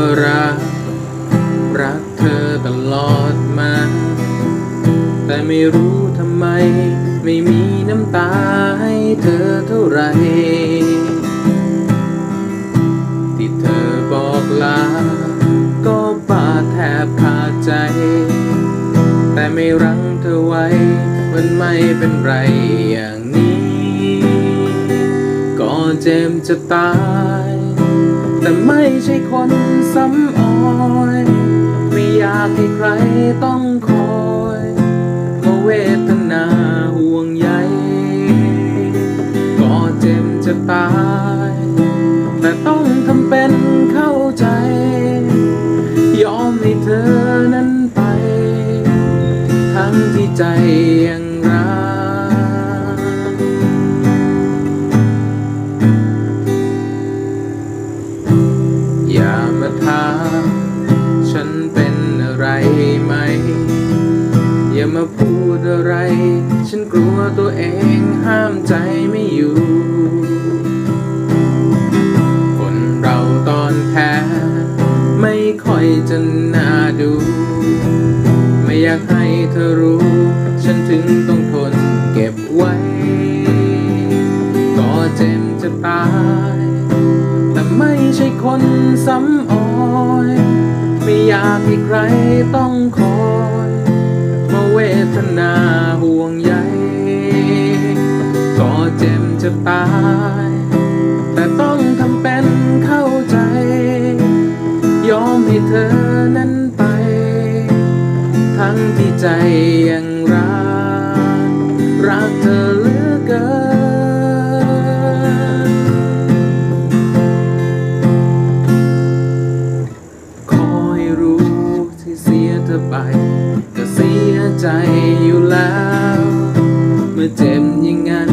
ก็รัก รักเธอตลอดมา แต่ไม่รู้ทำไม ไม่มีน้ำตาให้เธอเท่าไรที่เธอบอกลา ก็ปาแทบขาดใจ แต่ไม่รังเธอไว้ มันไม่เป็นไรอย่างนี้ก็เจ็มจะตาย แต่ไม่ใช่คนซ้ำอ้อย ไม่อยากให้ใครต้องคอยมาเวทนาห่วงใยก็เจ็บจะตาย แต่ต้องทำเป็นเข้าใจ ยอมให้เธอนั้นไป ทั้งที่ใจยัง มาพูดอะไร ฉันกลัวตัวเองห้ามใจไม่อยู่ คนเราตอนแพ้ไม่ค่อยจะน่าดู ไม่อยากให้เธอรู้ ฉันถึงต้องทนเก็บไว้ ก็เจ็บจะตาย แต่ไม่ใช่คนซ้ำอ้อย ไม่อยากให้ใครต้องคอย เวทนาห่วงใยก็เจ็บจะตาย แต่ต้องทำเป็นเข้าใจ ยอมให้เธอนั้นไป ทั้งที่ใจยังรัก รักเธอเหลือเกินขอให้รู้ที่เสียเธอไป ยใจอยู่แล้ว เมื่อเจ็บอย่างนั้น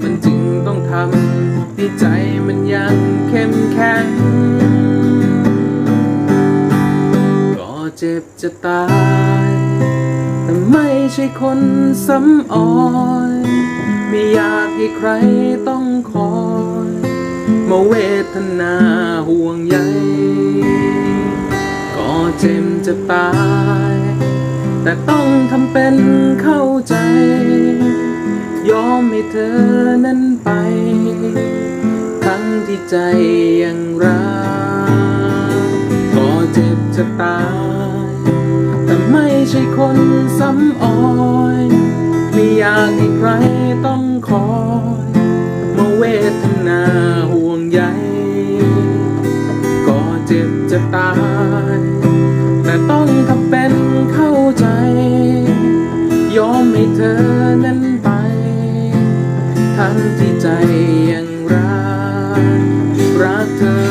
มันจึงต้องทำให้ใจมันยังเข้มแข็งก็เจ็บจะตาย แต่ไม่ใช่คนซ้ำอ้อยไม่อยากให้ใครต้องคอยมาเวทนาห่วงใยก็เจ็บจะตาย แต่ต้องทำเป็นเข้าใจ ยอมให้เธอนั้นไป ทั้งที่ใจยังรักก็เจ็บจะตาย แต่ไม่ใช่คนซ้ำอ้อยไม่อยากให้ใครต้องคอยมาเวทนาห่วงใยก็เจ็บจะตาย good.